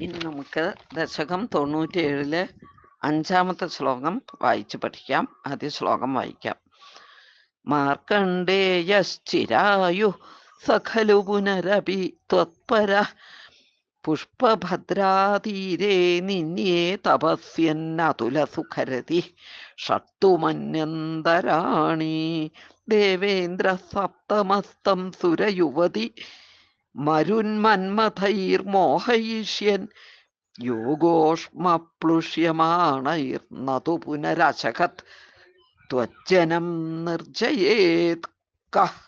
ഇനി നമുക്ക് ദശകം തൊണ്ണൂറ്റിയേഴിലെ അഞ്ചാമത്തെ ശ്ലോകം വായിച്ചു പഠിക്കാം. ആദ്യ ശ്ലോകം വായിക്കാം. മാർക്കണ്ഡേയശ്ചിരായു സഖലു പുനരപി ത്വത്പര പുഷ്പഭദ്രാതീരേ നിന്യേ തപസ്യന്നതുലസുഖരതി ഷട്ടുമന്യന്തരാണി ദേവേന്ദ്ര സപ്തമസ്തം സുരയുവതി മരുന്മന്മഥൈർമോഹയിഷ്യൻ യോഗോഷ്മപ്ലുഷ്യമാണൈർനതു പുനരശകത് ത്വജ്ജനം നിർജയേത് കഹ്.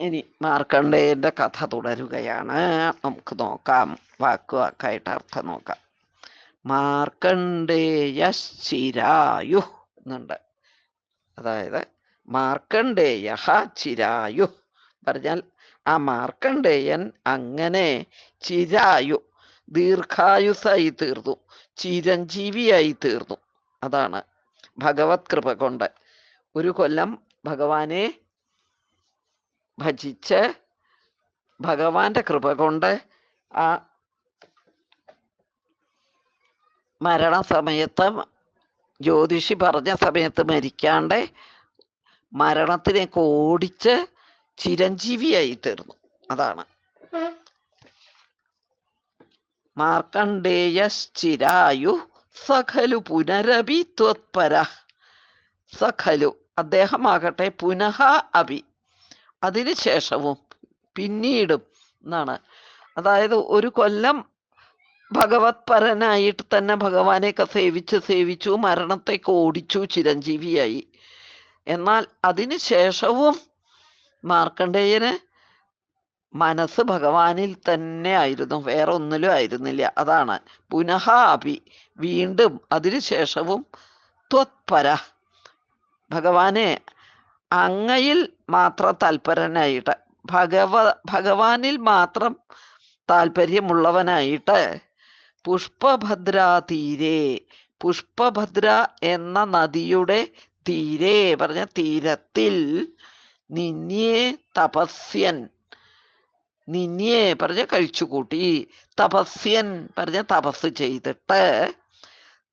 ഇനി മാർക്കണ്ഡേയന്റെ കഥ തുടരുകയാണ്. നമുക്ക് നോക്കാം. വാക്കുവാക്കായിട്ട് അർത്ഥം നോക്കാം. മാർക്കണ്ഡേയശ്ചിരായു എന്നുണ്ട്. അതായത് മാർക്കണ്ഡേയ ചിരായു. പറഞ്ഞാൽ ആ മാർക്കണ്ഡേയൻ അങ്ങനെ ചിരായു ദീർഘായുസായി തീർന്നു ചിരഞ്ജീവിയായി തീർന്നു. അതാണ് ഭഗവത് കൃപ കൊണ്ട് ഒരു കൊല്ലം ഭഗവാനെ ഭജിച്ച് ഭഗവാന്റെ കൃപ കൊണ്ട് ആ മരണസമയത്ത് ജ്യോതിഷി പറഞ്ഞ സമയത്ത് മരിക്കാണ്ട് മരണത്തിനേക്ക് ഓടിച്ച് ചിരഞ്ജീവിയായി തീർന്നു. അതാണ്. മാർക്കണ്ഡേയശ്ചിരായു സഖലു പുനരപി ത്വത്പര. സഖലു അദ്ദേഹമാകട്ടെ പുനഃ അഭി. അതിനുശേഷവും പിന്നീടും എന്നാണ്. അതായത് ഒരു കൊല്ലം ഭഗവത് പരനായിട്ട് തന്നെ ഭഗവാനെയൊക്കെ സേവിച്ച് സേവിച്ചു മരണത്തേക്ക് ഓടിച്ചു ചിരഞ്ജീവിയായി. എന്നാൽ അതിനുശേഷവും മാർക്കണ്ഡേയന് മനസ്സ് ഭഗവാനിൽ തന്നെ ആയിരുന്നു വേറെ ഒന്നിലും ആയിരുന്നില്ല. അതാണ് പുനഃ അഭി വീണ്ടും അതിനുശേഷവും ത്വത്പര. ഭഗവാനെ അങ്ങയിൽ മാത്രം താല്പര്യനായിട്ട് ഭഗവ ഭഗവാനിൽ മാത്രം താല്പര്യമുള്ളവനായിട്ട് പുഷ്പഭദ്രാ തീരെ പുഷ്പഭദ്ര എന്ന നദിയുടെ തീരെ പറഞ്ഞ തീരത്തിൽ നിന്യേ തപസ്യൻ. നിന്യേ പറഞ്ഞ കഴിച്ചുകൂട്ടി. തപസ്യൻ പറഞ്ഞ തപസ് ചെയ്തിട്ട്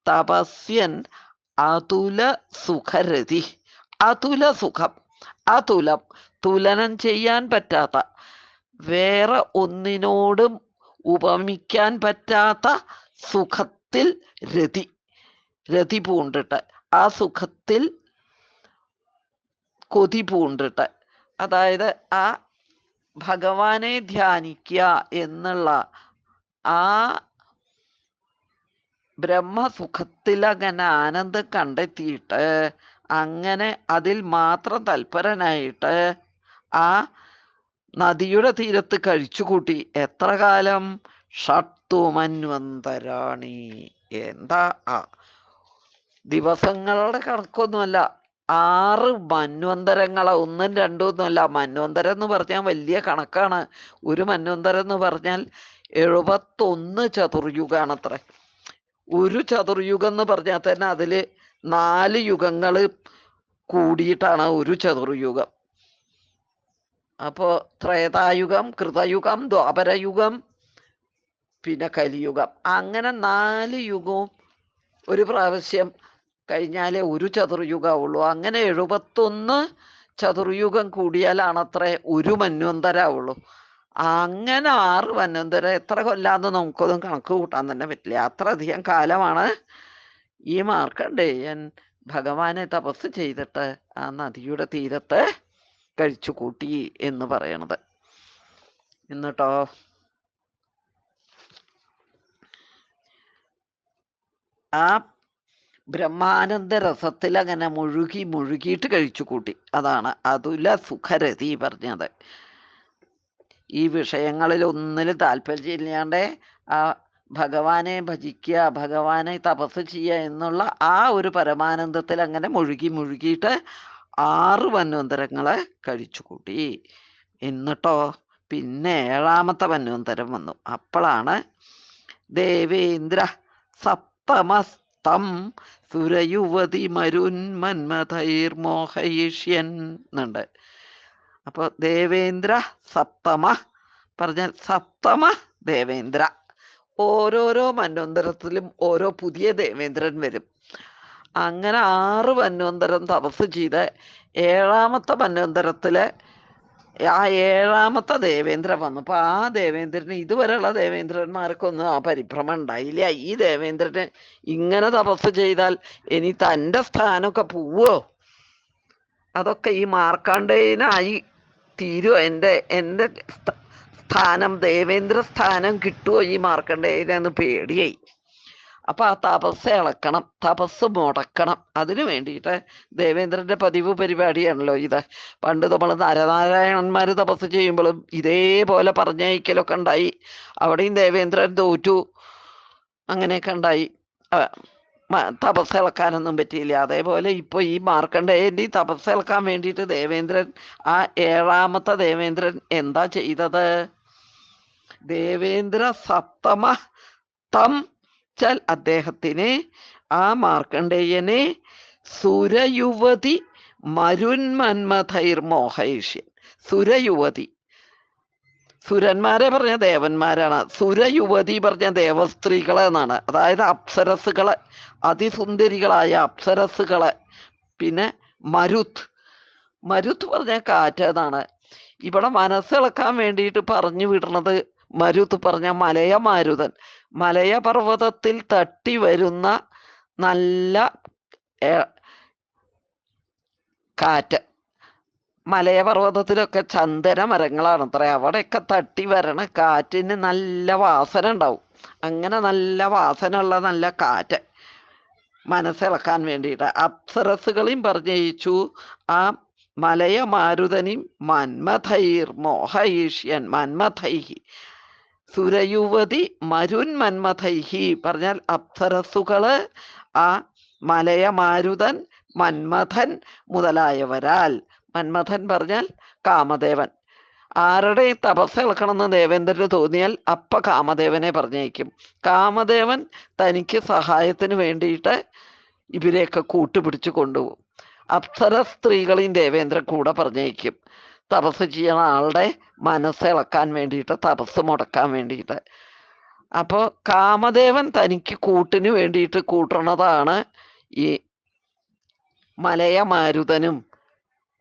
തപസ്യൻ അതുല സുഖരതി. അതുല സുഖം. അതുലം തുലനം ചെയ്യാൻ പറ്റാത്ത വേറെ ഒന്നിനോടും ഉപമിക്കാൻ പറ്റാത്ത സുഖത്തിൽ രതി. രതി പൂണ്ടിട്ട്. ആ സുഖത്തിൽ കൊതി പൂണ്ടിട്ട് അതായത് ആ ഭഗവാനെ ധ്യാനിക്കുക എന്നുള്ള ആ ബ്രഹ്മസുഖത്തിലങ്ങനെ ആനന്ദം കണ്ടെത്തിയിട്ട് അങ്ങനെ അതിൽ മാത്രം തൽപരനായിട്ട് ആ നദിയുടെ തീരത്ത് കഴിച്ചുകൂട്ടി. എത്ര കാലം? ഷട്ടുമന്വന്തരാണി. എന്താ? ആ. ദിവസങ്ങളുടെ കണക്കൊന്നുമല്ല. ആറ് മന്വന്തരങ്ങളാ. ഒന്നും രണ്ടും ഒന്നുമല്ല മന്വന്തരം എന്ന് പറഞ്ഞാൽ വലിയ കണക്കാണ്. ഒരു മന്വന്തരം എന്ന് പറഞ്ഞാൽ എഴുപത്തൊന്ന് ചതുർയുഗാണത്രേ. ഒരു ചതുർയുഗം എന്ന് പറഞ്ഞാൽ തന്നെ അതിൽ നാല് യുഗങ്ങൾ കൂടിയിട്ടാണ് ഒരു ചതുർയുഗം. അപ്പോ ത്രേതായുഗം കൃതയുഗം ദ്വാപരയുഗം പിന്നെ കലിയുഗം. അങ്ങനെ നാല് യുഗവും ഒരു പ്രാവശ്യം കഴിഞ്ഞാലേ ഒരു ചതുർയുഗമുള്ളൂ അങ്ങനെ എഴുപത്തൊന്ന് ചതുർയുഗം കൂടിയാലാണത്രേ ഒരു മന്വന്തരാവുള്ളൂ. അങ്ങനെ ആറ് മന്വന്തര എത്ര കൊല്ലാന്ന് നമുക്കൊന്നും കണക്ക് കൂട്ടാൻ തന്നെ പറ്റില്ല. അത്ര അധികം കാലമാണ് ഈ മാർക്കണ്ടേയൻ ഭഗവാനെ തപസ് ചെയ്തിട്ട് ആ നദിയുടെ തീരത്ത് കഴിച്ചു കൂട്ടി എന്ന് പറയണത്. എന്നിട്ടോ? ആ ബ്രഹ്മാനന്ദ രസത്തിൽ അങ്ങനെ മുഴുകി മുഴുകിയിട്ട് കഴിച്ചു കൂട്ടി. അതാണ് അതുല സുഖരതി പറഞ്ഞത്. ഈ വിഷയങ്ങളിൽ ഒന്നിലും താല്പര്യമില്ലാണ്ട് ആ ഭഗവാനെ ഭജിക്കുക ഭഗവാനെ തപസ് ചെയ്യുക എന്നുള്ള ആ ഒരു പരമാനന്ദത്തിൽ അങ്ങനെ മുഴുകി മുഴുകിയിട്ട് ആറ് വന്വന്തരങ്ങളെ കഴിച്ചു കൂട്ടി. എന്നിട്ടോ പിന്നെ ഏഴാമത്തെ വന്വന്തരം വന്നു. അപ്പോഴാണ് ദേവേന്ദ്ര സപ്തമസ്തം സുരയുവതി മരുന്മന്മഥൈർമോഹയിഷ്യൻ എന്നുണ്ട് അപ്പോൾ ദേവേന്ദ്ര സപ്തമ പറഞ്ഞാൽ സപ്തമ ദേവേന്ദ്ര. ഓരോരോ മന്വന്തരത്തിലും ഓരോ പുതിയ ദേവേന്ദ്രൻ വരും. അങ്ങനെ ആറ് മന്വന്തരം തപസ് ചെയ്ത് ഏഴാമത്തെ മന്വന്തരത്തിൽ ആ ഏഴാമത്തെ ദേവേന്ദ്ര വന്നു. അപ്പൊ ആ ദേവേന്ദ്രന് ഇതുവരെയുള്ള ദേവേന്ദ്രന്മാർക്കൊന്നും ആ പരിഭ്രമം ഉണ്ടായില്ല. ഈ ദേവേന്ദ്രന് ഇങ്ങനെ തപസ് ചെയ്താൽ ഇനി തന്റെ സ്ഥാനമൊക്കെ പോവോ? അതൊക്കെ ഈ മാർക്കാണ്ഡേയനായി തീരുവോ? എന്റെ എന്റെ സ്ഥാനം ദേവേന്ദ്ര സ്ഥാനം കിട്ടുമോ ഈ മാർക്കണ്ഡേയനെന്ന് പേടിയായി. അപ്പൊ ആ തപസ് ഇളക്കണം തപസ് മുടക്കണം. അതിനു വേണ്ടിയിട്ട് ദേവേന്ദ്രന്റെ പതിവ് പരിപാടിയാണല്ലോ ഇത്. പണ്ട് നമ്മൾ നരനാരായണന്മാര് തപസ് ചെയ്യുമ്പോഴും ഇതേപോലെ പറഞ്ഞയക്കലൊക്കെ ഉണ്ടായി. അവിടെയും ദേവേന്ദ്രൻ തോറ്റു. അങ്ങനെയൊക്കെ ഉണ്ടായി. തപസ് ഇളക്കാനൊന്നും പറ്റിയില്ല. അതേപോലെ ഇപ്പൊ ഈ മാർക്കണ്ഡേയന്റെ തപസ് ഇളക്കാൻ വേണ്ടിയിട്ട് ദേവേന്ദ്രൻ ആ ഏഴാമത്തെ ദേവേന്ദ്രൻ എന്താ ചെയ്തത്? ദേവേന്ദ്ര സപ്തമ തം ചൽ അദ്ദേഹത്തിന് ആ മാർക്കണ്ഡേയനെ സുരയുവതി മരുന്മന്മഥൈർ മോഹയിഷ്യൻ സുരയുവതി. സുരന്മാരെ പറഞ്ഞ ദേവന്മാരാണ്. സുരയുവതി പറഞ്ഞ ദേവസ്ത്രീകളെ എന്നാണ്. അതായത് അപ്സരസുകളെ അതിസുന്ദരികളായ അപ്സരസുകളെ പിന്നെ മരുത്. മരുത് പറഞ്ഞ കാറ്റ് എന്നാണ് ഇവിടെ മനസ്സിളക്കാൻ വേണ്ടിയിട്ട് പറഞ്ഞു വിടുന്നത് മരുത് പറഞ്ഞ മലയമാരുതൻ. മലയപർവതത്തിൽ തട്ടി വരുന്ന നല്ല കാറ്റ്. മലയപർവതത്തിലൊക്കെ ചന്ദന മരങ്ങളാണ്. അത്ര. അവിടെയൊക്കെ തട്ടി വരണ കാറ്റിന് നല്ല വാസന ഉണ്ടാവും. അങ്ങനെ നല്ല വാസന ഉള്ള നല്ല കാറ്റ് മനസ്സിളക്കാൻ വേണ്ടിയിട്ട്. അപ്സരസുകളെയും പറഞ്ഞയിച്ചു. ആ മലയ മാരുതനെയും മന്മഥൈർ മോഹൈഷ്യൻ മന്മഥൈഹി. സുരയുവതി മരുൻ മന്മഥൈഹി പറഞ്ഞാൽ അപ്സരസുകൾ ആ മലയമാരുതൻ മന്മഥൻ മുതലായവരാൽ. മന്മഥൻ പറഞ്ഞാൽ കാമദേവൻ. ആരുടെ തപസ് ഇളക്കണമെന്ന് ദേവേന്ദ്രന് തോന്നിയാൽ അപ്പ കാമദേവനെ പറഞ്ഞേക്കും കാമദേവൻ തനിക്ക് സഹായത്തിന് വേണ്ടിയിട്ട് ഇവരെയൊക്കെ കൂട്ടുപിടിച്ച് കൊണ്ടുപോകും. അപ്സര സ്ത്രീകളെയും ദേവേന്ദ്രൻ കൂടെ പറഞ്ഞയക്കും. തപസ് ചെയ്യണ ആളുടെ മനസ്സിളക്കാൻ വേണ്ടിയിട്ട് തപസ് മുടക്കാൻ വേണ്ടിയിട്ട്. അപ്പോൾ കാമദേവൻ തനിക്ക് കൂട്ടിന് വേണ്ടിയിട്ട് കൂട്ടണതാണ് ഈ മലയ മാരുതനും.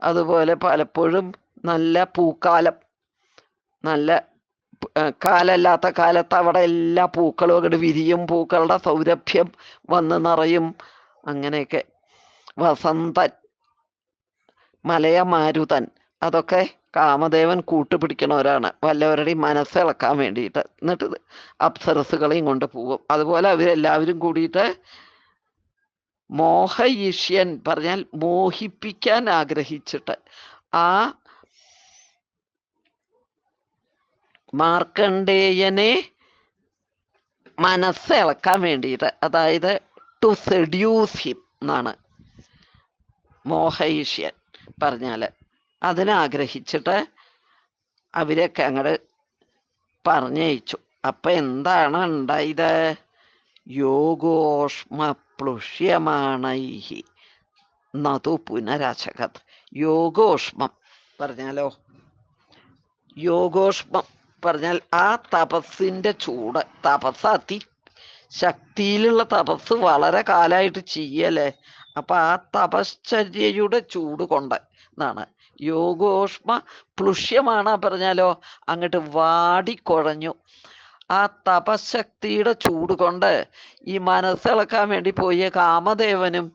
അതുപോലെ പലപ്പോഴും നല്ല പൂക്കാലം നല്ല കാലല്ലാത്ത കാലത്ത് അവിടെ എല്ലാ പൂക്കളും അങ്ങോട്ട് വിരിയും പൂക്കളുടെ സൗരഭ്യം വന്ന് നിറയും. അങ്ങനെയൊക്കെ. വസന്തൻ മലയ മാരുതൻ. അതൊക്കെ കാമദേവൻ കൂട്ടുപിടിക്കണവരാണ്. വല്ലവരുടെയും മനസ്സിളക്കാൻ വേണ്ടിയിട്ട്. എന്നിട്ട് അപ്സരസുകളെയും കൊണ്ട് പോകും. അതുപോലെ അവരെല്ലാവരും കൂടിയിട്ട് മോഹയിഷ്യൻ പറഞ്ഞാൽ മോഹിപ്പിക്കാൻ ആഗ്രഹിച്ചിട്ട് ആ മാർക്കണ്ഡേയനെ മനസ്സിളക്കാൻ വേണ്ടിയിട്ട് അതായത് ടു സെഡ്യൂസ് ഹിം എന്നാണ് മോഹയിഷ്യൻ പറഞ്ഞാൽ. അതിനാഗ്രഹിച്ചിട്ട് അവരൊക്കെ അങ്ങോട്ട് പറഞ്ഞയച്ചു. അപ്പൊ എന്താണ് ഉണ്ടായത്? യോഗോഷ്മ പ്ലുഷ്യമാണൈഹി നതു പുനരാശകത് യോഗോഷ്മം പറഞ്ഞാലോ? യോഗോഷ്മം പറഞ്ഞാൽ ആ തപസ്സിന്റെ ചൂട്. തപസ് അതി ശക്തിയിലുള്ള തപസ് വളരെ കാലമായിട്ട് ചെയ്യല്ലേ? അപ്പൊ ആ തപശ്ചര്യയുടെ ചൂട് കൊണ്ട് എന്നാണ് യോഗോഷ്മ പ്ലുഷ്യമാണ് പറഞ്ഞാലോ. അങ്ങോട്ട് വാടിക്കുഴഞ്ഞു. ആ തപശക്തിയുടെ ചൂട് കൊണ്ട് ഈ മനസ്സിളക്കാൻ വേണ്ടി പോയ കാമദേവനും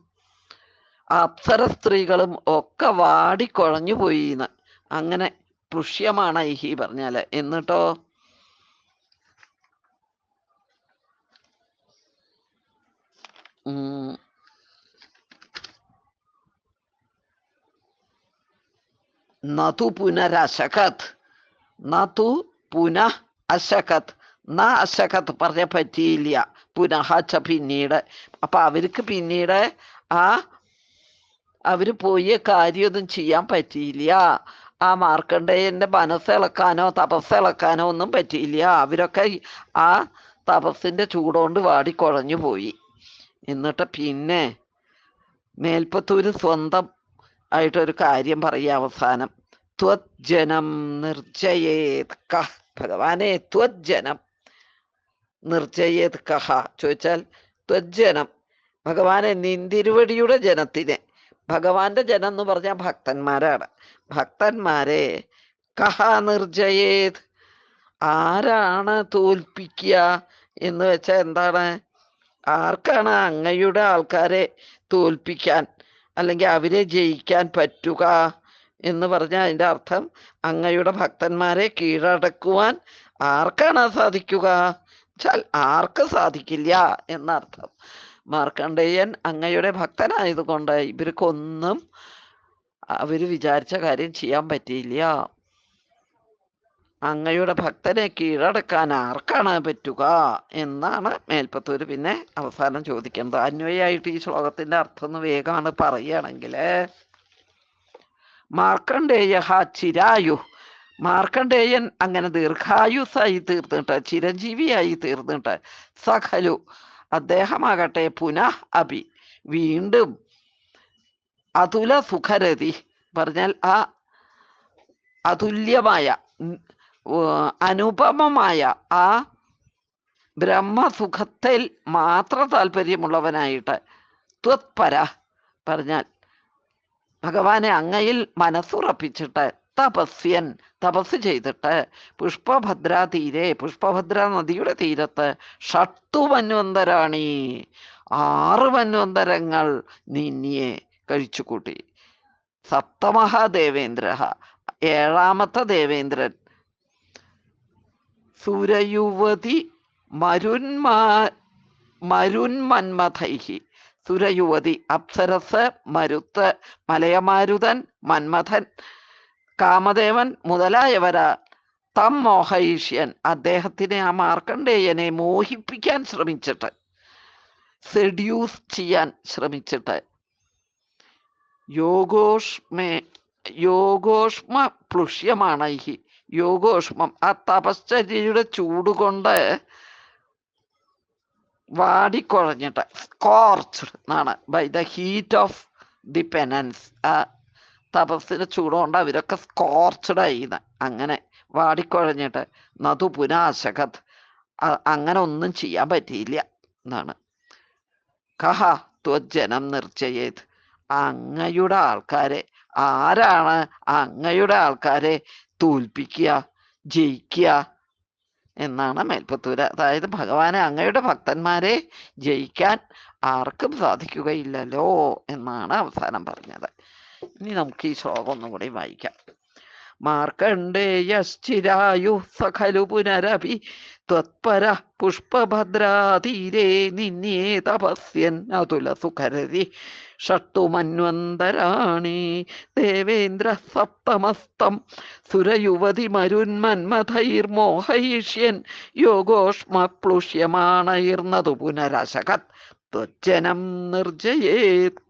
അപ്സര സ്ത്രീകളും ഒക്കെ വാടിക്കുഴഞ്ഞു പോയിന്ന്. അങ്ങനെ പുഷ്യമാണ് ഐഹി പറഞ്ഞാൽ. എന്നിട്ടോ? ഉം, നതു പുനരശകത് നതു പുനഃ അശകത് ന അശകത് പറഞ്ഞ പറ്റിയില്ല പുനഃ ച പിന്നീട് അപ്പൊ അവർക്ക് പിന്നീട് ആ അവർ പോയ കാര്യമൊന്നും ചെയ്യാൻ പറ്റിയില്ല ആ മാർക്കണ്ഡേയന്റെ മനസ്സിളക്കാനോ തപസ്സിളക്കാനോ ഒന്നും പറ്റിയില്ല അവരൊക്കെ ആ തപസ്സിന്റെ ചൂടുകൊണ്ട് വാടിക്കുഴഞ്ഞു പോയി. എന്നിട്ട് പിന്നെ മേൽപ്പത്തൂര് സ്വന്തം ആയിട്ടൊരു കാര്യം പറയുക അവസാനം. ത്വജ്ജനം നിർജയേത് കഹ. ഭഗവാനെ ത്വജ്ജനം നിർജയേത് കഹ. ചോദിച്ചാൽ ത്വജ്ജനം ഭഗവാനെ നിന്തിരുവടിയുടെ ജനത്തിനെ. ഭഗവാന്റെ ജനം എന്ന് പറഞ്ഞാൽ ഭക്തന്മാരാണ്. ഭക്തന്മാരെ കഹ നിർജയേത് ആരാണ് തോൽപ്പിക്കുക എന്ന് വെച്ചാൽ എന്താണ്? ആർക്കാണ് അങ്ങയുടെ ആൾക്കാരെ തോൽപ്പിക്കാൻ അല്ലെങ്കിൽ അവരെ ജയിക്കാൻ പറ്റുക എന്ന് പറഞ്ഞാൽ അതിന്റെ അർത്ഥം അങ്ങയുടെ ഭക്തന്മാരെ കീഴടക്കുവാൻ ആർക്കാണ് സാധിക്കുക? വെച്ചാൽ ആർക്ക് സാധിക്കില്ല എന്നർത്ഥം. മാർക്കണ്ഡേയൻ അങ്ങയുടെ ഭക്തനായതുകൊണ്ട് ഇവർക്കൊന്നും അവർ വിചാരിച്ച കാര്യം ചെയ്യാൻ പറ്റിയില്ല. അങ്ങയുടെ ഭക്തനെ കീഴടക്കാൻ ആർക്കാണ് പറ്റുക എന്നാണ് മേൽപ്പത്തൂർ പിന്നെ അവസാനം ചോദിക്കുന്നത്. അന്വയായിട്ട് ഈ ശ്ലോകത്തിന്റെ അർത്ഥം ഒന്ന് വേഗമാണ് പറയുകയാണെങ്കിൽ മാർക്കണ്ഡേയ ചിരായു. മാർക്കണ്ഡേയൻ അങ്ങനെ ദീർഘായുസായി തീർന്നിട്ട് ചിരഞ്ജീവിയായി തീർന്നിട്ട് സഖലു അദ്ദേഹമാകട്ടെ പുനഃ അഭി. വീണ്ടും അതുല സുഖരതി പറഞ്ഞാൽ ആ അതുല്യമായ അനുപമമായ ആ ബ്രഹ്മസുഖത്തിൽ മാത്ര താല്പര്യമുള്ളവനായിട്ട് ത്വത്പര പറഞ്ഞാൽ ഭഗവാനെ അങ്ങയിൽ മനസ്സുറപ്പിച്ചിട്ട് തപസ്യൻ തപസ് ചെയ്തിട്ട് പുഷ്പഭദ്ര തീരെ പുഷ്പഭദ്ര നദിയുടെ തീരത്ത് ഷട്ടു മന്വന്തരാണി. ആറ് മന്വന്തരങ്ങൾ നിന്നിയെ കഴിച്ചുകൂട്ടി. സപ്തമഹാദേവേന്ദ്ര ഏഴാമത്തെ ദേവേന്ദ്രൻ സുരയുവതി മരുന്മാ മരുന്മന്മഥൈഹി. സുരയുവതി അപ്സരസ് മരുത്ത് മലയമാരുതൻ മന്മഥൻ കാമദേവൻ മുതലായവരാ. തം മോഹയിഷ്യൻ അദ്ദേഹത്തിനെ ആ മാർക്കണ്ഡേയനെ മോഹിപ്പിക്കാൻ ശ്രമിച്ചിട്ട് സെഡ്യൂസ് ചെയ്യാൻ ശ്രമിച്ചിട്ട്. യോഗോഷ്മേ യോഗോഷ്മ പ്ലുഷ്യമാണ് ഈ യോഗോഷ്മം ആ തപശ്ചര്യയുടെ ചൂട് കൊണ്ട് വാടിക്കുഴഞ്ഞിട്ട് സ്കോർച്ച്ഡ് എന്നാണ്. By the heat of the penance ആ തപസ്സിന് ചൂടുകൊണ്ട് അവരൊക്കെ സ്കോർച്ച്ഡ് ആയിന്ന് അങ്ങനെ വാടിക്കുഴഞ്ഞിട്ട് നതു പുനാശകത് അങ്ങനെ ഒന്നും ചെയ്യാൻ പറ്റിയില്ല എന്നാണ്. കഹ ത്വജനം നിർച്ചയേത് അങ്ങയുടെ ആൾക്കാരെ ആരാണ് അങ്ങയുടെ ആൾക്കാരെ തോൽപ്പിക്കുക ജയിക്കുക എന്നാണ് മേൽപ്പത്തൂര്. അതായത് ഭഗവാനെ അങ്ങയുടെ ഭക്തന്മാരെ ജയിക്കാൻ ആർക്കും സാധിക്കുകയില്ലല്ലോ എന്നാണ് അവസാനം പറഞ്ഞത്. ഇനി നമുക്ക് ഈ ശ്ലോകം ഒന്നും കൂടി വായിക്കാം. മാർക്കണ്ഡേയശ്ചിരായു സഖലു പുനരപി ത്വത്പര പുഷ്പഭദ്രാതീരേ നിന്നേ തപസ്യൻ അതുല സുഖരതി ഷട്ടുമന്വന്തരാണി ദേവേന്ദ്ര സപ്തമസ്തം സുരയുവതി മരുന്മന്മഥൈർമോഹയിഷ്യൻ യോഗോഷ്മ പ്ലുഷ്യമാണൈർന്നതു പുനരശകത്. ത്വജനം നിർജയേത്